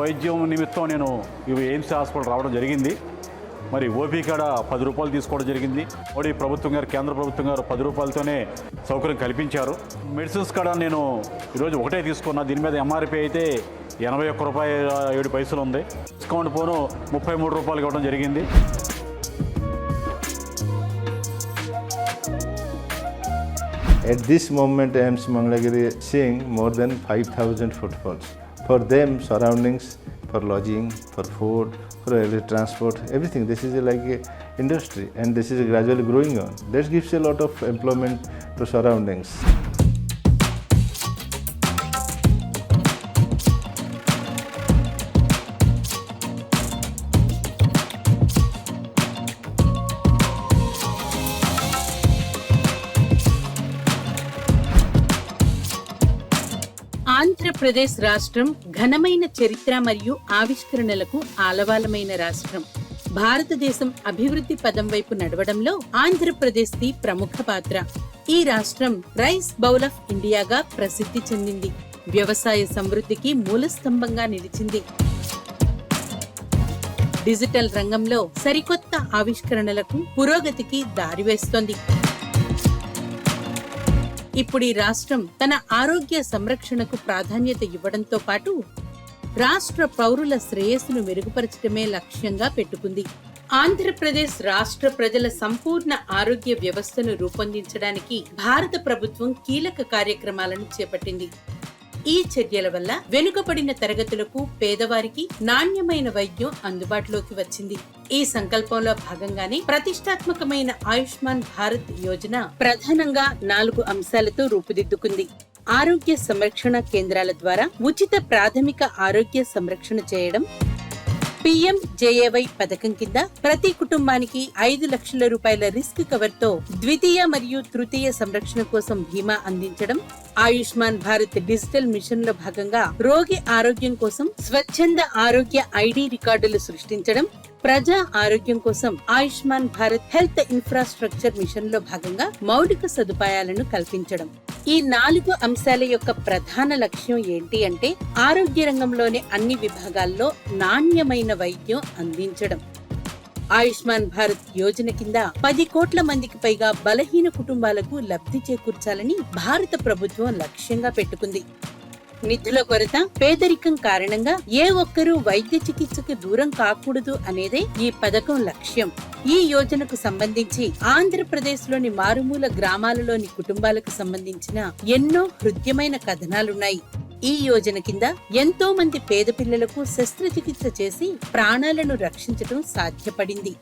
వైద్యం నిమిత్తం నేను ఇవి ఎయిమ్స్ హాస్పిటల్ రావడం జరిగింది. మరి ఓపీ కాడ పది రూపాయలు తీసుకోవడం జరిగింది. మోడీ ప్రభుత్వం గారు కేంద్ర ప్రభుత్వం గారు పది రూపాయలతోనే సౌకర్యం కల్పించారు. మెడిసిన్స్ కాడ నేను ఈరోజు ఒకటే తీసుకున్నా. దీని మీద ఎంఆర్పి అయితే ఎనభై ఒక్క రూపాయ ఏడు పైసలు ఉంది. డిస్కౌంట్ పోను ముప్పై మూడు రూపాయలు ఇవ్వడం జరిగింది. At this moment, AIMS Mangalagiri is seeing more than 5,000 footfalls. For them, surroundings, for lodging, for food, for transport, everything. This is like a industry, and this is gradually growing on. This gives a lot of employment to surroundings. Andhra Pradesh రాష్ట్రం ఘనమైన చరిత్ర మరియు ఆవిష్కరణలకు ఆలవాలమైన రాష్ట్రం. భారతదేశం అభివృద్ధి పదం వైపు నడవడంలో ఆంధ్రప్రదేశ్ ది ప్రముఖ పాత్ర. ఈ రాష్ట్రం రైస్ బౌల్ ఆఫ్ ఇండియాగా ప్రసిద్ధి చెందింది. వ్యవసాయ సమృద్ధికి మూల స్తంభంగా నిలిచింది. డిజిటల్ రంగంలో సరికొత్త ఆవిష్కరణలకు పురోగతికి దారివేస్తోంది. ఇప్పుడు ఈ రాష్ట్రం తన ఆరోగ్య సంరక్షణకు ప్రాధాన్యత ఇవ్వడంతో పాటు రాష్ట్ర పౌరుల శ్రేయస్సును మెరుగుపరచడమే లక్ష్యంగా పెట్టుకుంది. ఆంధ్రప్రదేశ్ రాష్ట్ర ప్రజల సంపూర్ణ ఆరోగ్య వ్యవస్థను రూపొందించడానికి భారత ప్రభుత్వం కీలక కార్యక్రమాలను చేపట్టింది. ఈ చర్యల వల్ల వెనుకబడిన తరగతులకు పేదవారికి నాణ్యమైన వైద్యం అందుబాటులోకి వచ్చింది. ఈ సంకల్పంలో భాగంగానే ప్రతిష్టాత్మకమైన ఆయుష్మాన్ భారత్ యోజన ప్రధానంగా నాలుగు అంశాలతో రూపుదిద్దుకుంది. ఆరోగ్య సంరక్షణ కేంద్రాల ద్వారా ఉచిత ప్రాథమిక ఆరోగ్య సంరక్షణ చేయడం పిఎం జేఏవై పథకం కింద ప్రతి కుటుంబానికి ఐదు లక్షల రూపాయల రిస్క్ కవర్తో ద్వితీయ మరియు తృతీయ సంరక్షణ కోసం బీమా అందించడం ఆయుష్మాన్ భారత్ డిజిటల్ మిషన్లో భాగంగా రోగి ఆరోగ్యం కోసం స్వచ్ఛంద ఆరోగ్య ఐడి రికార్డులు సృష్టించడం ప్రజా ఆరోగ్యం కోసం ఆయుష్మాన్ భారత్ హెల్త్ ఇన్ఫ్రాస్ట్రక్చర్ మిషన్లో భాగంగా మౌలిక సదుపాయాలను కల్పించడం. ఈ నాలుగు అంశాల యొక్క ప్రధాన లక్ష్యం ఏంటి అంటే ఆరోగ్య రంగంలోని అన్ని విభాగాల్లో నాణ్యమైన వైద్యం అందించడం. ఆయుష్మాన్ భారత్ యోజన కింద పది కోట్ల మందికి పైగా బలహీన కుటుంబాలకు లబ్ధి చేకూర్చాలని భారత ప్రభుత్వం లక్ష్యంగా పెట్టుకుంది. నిధుల కొరత పేదరికం కారణంగా ఏ ఒక్కరూ వైద్య చికిత్సకు దూరం కాకూడదు అనేదే ఈ పథకం లక్ష్యం. ఈ యోజనకు సంబంధించి ఆంధ్రప్రదేశ్లోని మారుమూల గ్రామాలలోని కుటుంబాలకు సంబంధించిన ఎన్నో హృద్యమైన కథనాలున్నాయి. ఈ యోజన కింద ఎంతో మంది పేద పిల్లలకు శస్త్రచికిత్స చేసి ప్రాణాలను రక్షించడం సాధ్యపడింది.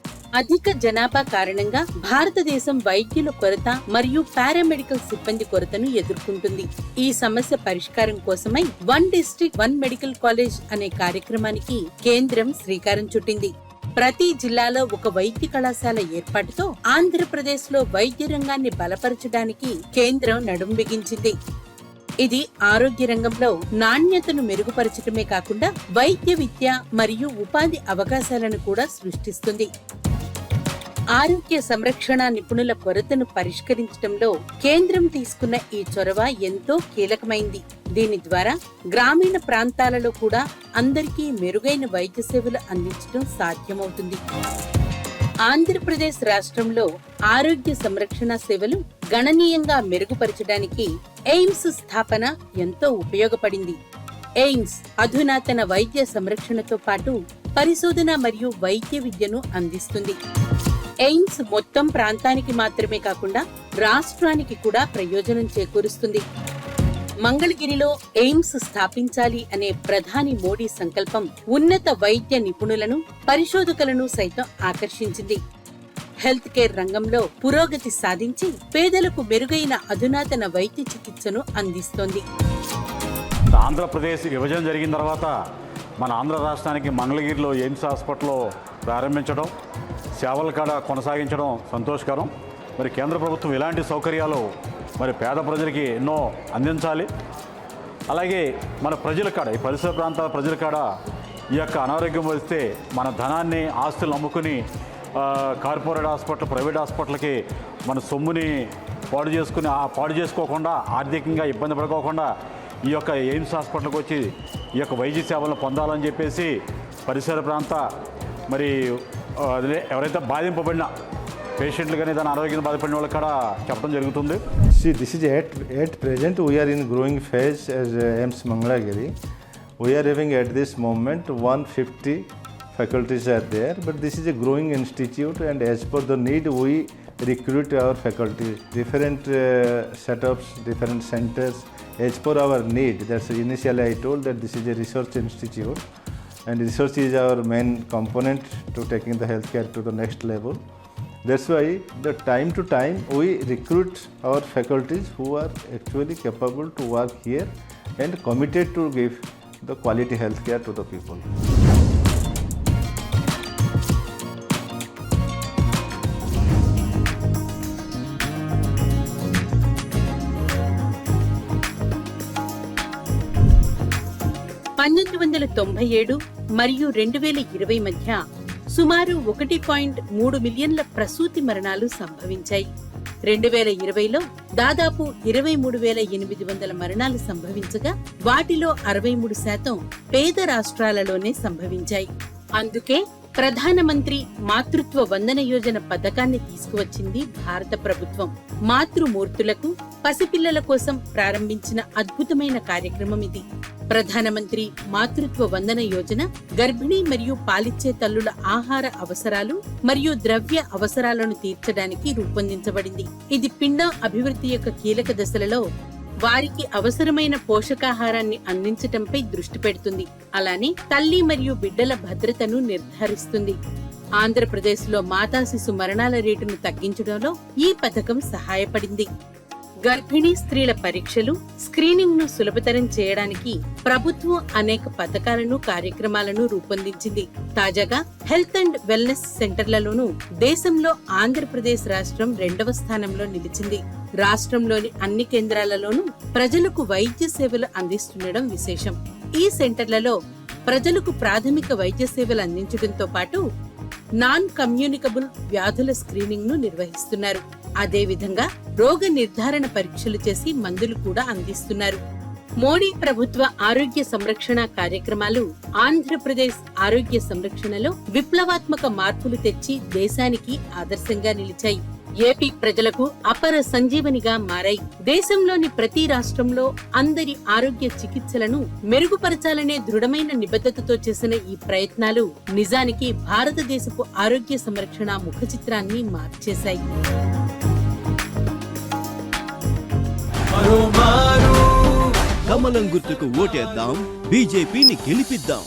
అధిక జనాభా కారణంగా భారతదేశం వైద్యుల కొరత మరియు పారామెడికల్ సిబ్బంది కొరతను ఎదుర్కొంటుంది. ఈ సమస్య పరిష్కారం కోసమై one district one medical college అనే కార్యక్రమానికి కేంద్రం శ్రీకారం చుట్టింది. ప్రతి జిల్లాలో ఒక వైద్య కళాశాల ఏర్పాటుతో ఆంధ్రప్రదేశ్లో వైద్య రంగాన్ని బలపరచడానికి కేంద్రం నడుం బిగించింది. ఇది ఆరోగ్య రంగంలో నాణ్యతను మెరుగుపరచడమే కాకుండా వైద్య విద్య మరియు ఉపాధి అవకాశాలను కూడా సృష్టిస్తుంది. ఆరోగ్య సంరక్షణ నిపుణుల కొరతను పరిష్కరించడంలో కేంద్రం తీసుకున్న ఈ చొరవ ఎంతో కీలకమైంది. దీని ద్వారా గ్రామీణ ప్రాంతాలలో కూడా అందరికీ మెరుగైన వైద్య సేవలు అందించడం సాధ్యమవుతుంది. ఆంధ్రప్రదేశ్ రాష్ట్రంలో ఆరోగ్య సంరక్షణ సేవలు గణనీయంగా మెరుగుపరచడానికి ఎయిమ్స్ స్థాపన ఎంతో ఉపయోగపడింది. ఎయిమ్స్ అధునాతన వైద్య సంరక్షణతో పాటు పరిశోధన మరియు వైద్య విద్యను అందిస్తుంది. ఎయిమ్స్ మొత్తం ప్రాంతానికి మాత్రమే కాకుండా రాష్ట్రానికి కూడా ప్రయోజనం చేకూరుస్తుంది. మంగళగిరిలో ఎయిమ్స్ స్థాపించాలి అనే ప్రధాని మోడీ సంకల్పం ఉన్నత వైద్య నిపుణులను పరిశోధకులను సైతం ఆకర్షించింది. హెల్త్ కేర్ రంగంలో పురోగతి సాధించి పేదలకు మెరుగైన అధునాతన వైద్య చికిత్సను అందిస్తోంది. ఆంధ్రప్రదేశ్ విభజన జరిగిన తర్వాత మన ఆంధ్ర రాష్ట్రానికి మంగళగిరిలో ఎయిమ్స్ హాస్పిటల్ ప్రారంభించడం సేవల కాడ కొనసాగించడం సంతోషకరం. మరి కేంద్ర ప్రభుత్వం ఇలాంటి సౌకర్యాలు మరి పేద ప్రజలకి ఎన్నో అందించాలి. అలాగే మన ప్రజల కాడ ఈ పరిసర ప్రాంతాల ప్రజల కాడ ఈ యొక్క అనారోగ్యం వస్తే మన ధనాన్ని ఆస్తులు అమ్ముకుని కార్పొరేట్ హాస్పిటల్ ప్రైవేట్ హాస్పిటల్కి మన సొమ్ముని పాడు చేసుకుని ఆ పాడు చేసుకోకుండా ఆర్థికంగా ఇబ్బంది పడుకోకుండా ఈ యొక్క ఎయిమ్స్ హాస్పిటల్కి వచ్చి ఈ యొక్క వైద్య సేవలను పొందాలని చెప్పేసి పరిసర ప్రాంత మరి అదే ఎవరైతే బాధింపబడిన పేషెంట్లు కానీ దాని ఆరోగ్యం బాధపడిన వాళ్ళకి కూడా చెప్పడం జరుగుతుంది See, this is at, at present we are in growing phase as uh, AIMS Mangalagiri. We are having at this moment 150 faculties are there, but this is a growing institute and as per the need we recruit our faculty, different uh, setups, different centers as per our need. That's initially I told that this is a research institute and research is our main component to taking the healthcare to the next level. That's why the time to time we recruit our faculties who are actually capable to work here and committed to give the quality healthcare to the people. పంతొమ్మిది వందల తొంభై ఏడు మరియు రెండు వేల ఇరవై మధ్య సుమారు ఒకటి పాయింట్ మూడు మిలియన్ల ప్రసూతి మరణాలు సంభవించాయి. రెండు వేల ఇరవైలో దాదాపు ఇరవై మూడు వేల ఎనిమిది వందల మరణాలు సంభవించగా వాటిలో అరవై మూడు శాతం పేద రాష్ట్రాలలోనే సంభవించాయి. అందుకే ప్రధానమంత్రి మాతృత్వ వందన యోజన పథకాన్ని తీసుకువచ్చింది భారత ప్రభుత్వం. మాతృమూర్తులకు పసిపిల్లల కోసం ప్రారంభించిన అద్భుతమైన కార్యక్రమం ఇది. ప్రధానమంత్రి మాతృత్వ వందన యోజన గర్భిణీ మరియు పాలిచ్చే తల్లుల ఆహార అవసరాలు మరియు ద్రవ్య అవసరాలను తీర్చడానికి రూపొందించబడింది. ఇది పిండం అభివృద్ధి యొక్క కీలక దశలలో వారికి అవసరమైన పోషకాహారాన్ని అందించటంపై దృష్టి పెడుతుంది. అలానే తల్లి మరియు బిడ్డల భద్రతను నిర్ధారిస్తుంది. ఆంధ్రప్రదేశ్లో మాతా శిశు మరణాల రేటును తగ్గించడంలో ఈ పథకం సహాయపడింది. గర్భిణీ స్త్రీల పరీక్షలు స్క్రీనింగ్ను సులభతరం చేయడానికి ప్రభుత్వం అనేక పథకాలను కార్యక్రమాలను రూపొందించింది. తాజాగా హెల్త్ అండ్ వెల్నెస్ సెంటర్లలోనూ దేశంలో ఆంధ్రప్రదేశ్ రాష్ట్రం రెండవ స్థానంలో నిలిచింది. రాష్ట్రంలోని అన్ని కేంద్రాలలోనూ ప్రజలకు వైద్య సేవలు అందిస్తుండడం విశేషం. ఈ సెంటర్లలో ప్రజలకు ప్రాథమిక వైద్య సేవలు అందించడంతో పాటు నాన్ కమ్యూనికబుల్ వ్యాధుల స్క్రీనింగ్ను నిర్వహిస్తున్నారు. అదేవిధంగా రోగ నిర్ధారణ పరీక్షలు చేసి మందులు కూడా అందిస్తున్నారు. మోడీ ప్రభుత్వ ఆరోగ్య సంరక్షణ కార్యక్రమాలు ఆంధ్రప్రదేశ్ ఆరోగ్య సంరక్షణలో విప్లవాత్మక మార్పులు తెచ్చి దేశానికి ఆదర్శంగా నిలిచాయి. ఏపీ ప్రజలకు అపర సంజీవనిగా మారాయి. దేశంలోని ప్రతి రాష్ట్రంలో అందరి ఆరోగ్య చికిత్సలను మెరుగుపరచాలనే దృఢమైన నిబద్ధతతో చేసిన ఈ ప్రయత్నాలు నిజానికి భారతదేశపు ఆరోగ్య సంరక్షణ ముఖ చిత్రాన్ని మార్చేశాయి. మారు కమలం గుర్తుకు ఓటేద్దాం బీజేపీని గెలిపిద్దాం.